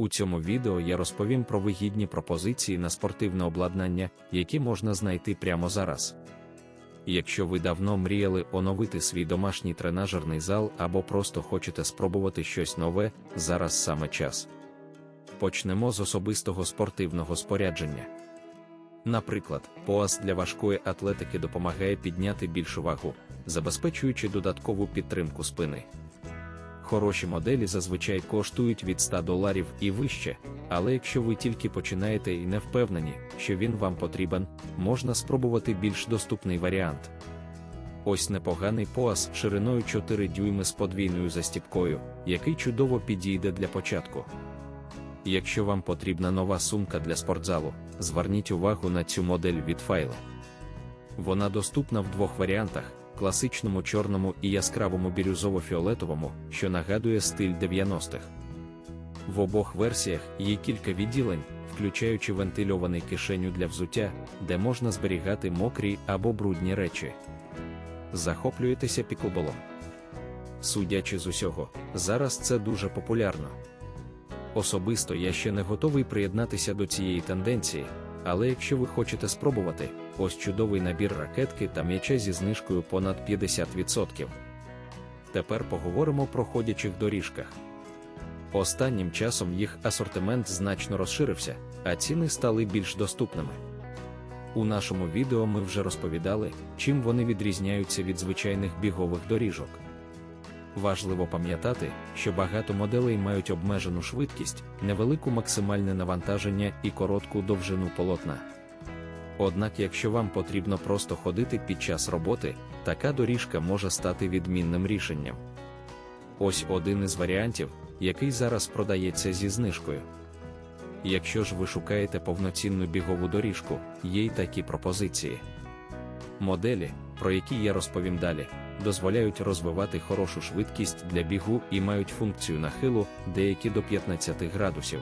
У цьому відео я розповім про вигідні пропозиції на спортивне обладнання, які можна знайти прямо зараз. Якщо ви давно мріяли оновити свій домашній тренажерний зал або просто хочете спробувати щось нове, зараз саме час. Почнемо з особистого спортивного спорядження. Наприклад, поаз для важкої атлетики допомагає підняти більшу вагу, забезпечуючи додаткову підтримку спини. Хороші моделі зазвичай коштують від 100 доларів і вище, але якщо ви тільки починаєте і не впевнені, що він вам потрібен, можна спробувати більш доступний варіант. Ось непоганий пояс шириною 4 дюйми з подвійною застіпкою, який чудово підійде для початку. Якщо вам потрібна нова сумка для спортзалу, зверніть увагу на цю модель від файла. Вона доступна в двох варіантах: класичному чорному і яскравому бірюзово-фіолетовому, що нагадує стиль 90-х. В обох версіях є кілька відділень, включаючи вентильований кишеню для взуття, де можна зберігати мокрі або брудні речі. Захоплюєтеся піклболом. Судячи з усього, зараз це дуже популярно. Особисто я ще не готовий приєднатися до цієї тенденції, але якщо ви хочете спробувати, ось чудовий набір ракетки та м'яча зі знижкою понад 50%. Тепер поговоримо про ходячих доріжках. Останнім часом їх асортимент значно розширився, а ціни стали більш доступними. У нашому відео ми вже розповідали, чим вони відрізняються від звичайних бігових доріжок. Важливо пам'ятати, що багато моделей мають обмежену швидкість, невелику максимальне навантаження і коротку довжину полотна. Однак, якщо вам потрібно просто ходити під час роботи, така доріжка може стати відмінним рішенням. Ось один із варіантів, який зараз продається зі знижкою. Якщо ж ви шукаєте повноцінну бігову доріжку, є й такі пропозиції. Моделі, про які я розповім далі, дозволяють розвивати хорошу швидкість для бігу і мають функцію нахилу деякі до 15 градусів.